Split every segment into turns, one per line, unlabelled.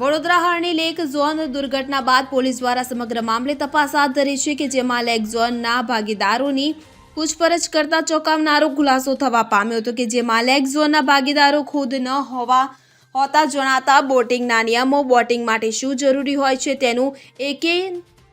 વડોદરા હરણી lake zone દુર્ઘટના બાદ police દ્વારા સમગ્ર મામલે તપાસ હાથ ધરી છે કે જેમાં લેક ઝોનના ભાગીદારોની પૂછપરછ કરતા ચોંકાવનારો ખુલાસો થવા પામ્યો હતો કે જેમાં લેક ઝોનના ભાગીદારો ખુદ ન હોવા હોતા જણાતા બોટિંગના નિયમો, બોટિંગ માટે શું જરૂરી હોય છે તેનું એકે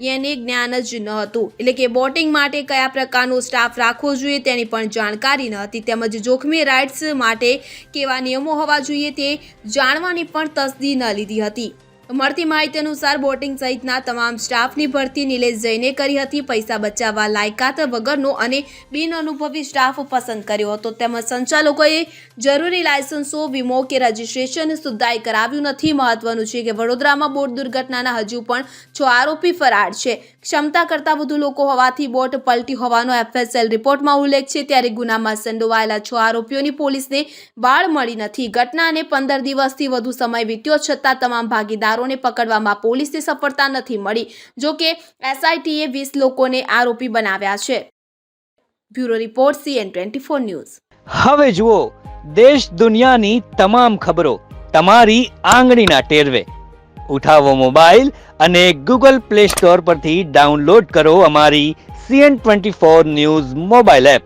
એને જ્ઞાન જ ન હતું. એટલે કે બોટિંગ માટે કયા પ્રકારનો સ્ટાફ રાખવો જોઈએ તેની પણ જાણકારી ન હતી. તેમજ જોખમી રાઇડ્સ માટે કેવા નિયમો હોવા જોઈએ તે જાણવાની પણ તસદી ન લીધી હતી. મળતી માહિતી અનુસાર બોટિંગ સહિતના તમામ સ્ટાફની ભરતી નિલેશ જૈને કરી હતી. પૈસા બચાવવા લાયકાત વગરનો અને બિનઅનુભવી સ્ટાફ પસંદ કર્યો હતો. તેમજ સંચાલકોએ જરૂરી લાયસન્સો, વીમો કે રજિસ્ટ્રેશન સુધ્ધાએ કરાવ્યું નથી. મહત્વનું છે કે વડોદરામાં બોટ દુર્ઘટનાના હજુ પણ છ આરોપી ફરાર છે. ક્ષમતા કરતાં વધુ લોકો હોવાથી બોટ પલટી હોવાનો એફએસએલ રિપોર્ટમાં ઉલ્લેખ છે. ત્યારે ગુનામાં સંડોવાયેલા છ આરોપીઓની પોલીસને બાળ મળી નથી. ઘટનાને પંદર દિવસથી વધુ સમય વીત્યો છતાં તમામ ભાગીદારોને પકડવામાં પોલીસને સફળતા નથી મળી જોકે એસઆઈટીએ વીસ લોકોને આરોપી બનાવ્યા છે. Bureau report CN twenty news.
હવે જુઓ, દેશ દુનિયાની તમામ ખબરો તમારી આંગળીના ટેરવે. ઉઠાવો મોબાઈલ અને ગૂગલ પ્લે સ્ટોર પરથી ડાઉનલોડ કરો અમારી CN twenty four news mobile app.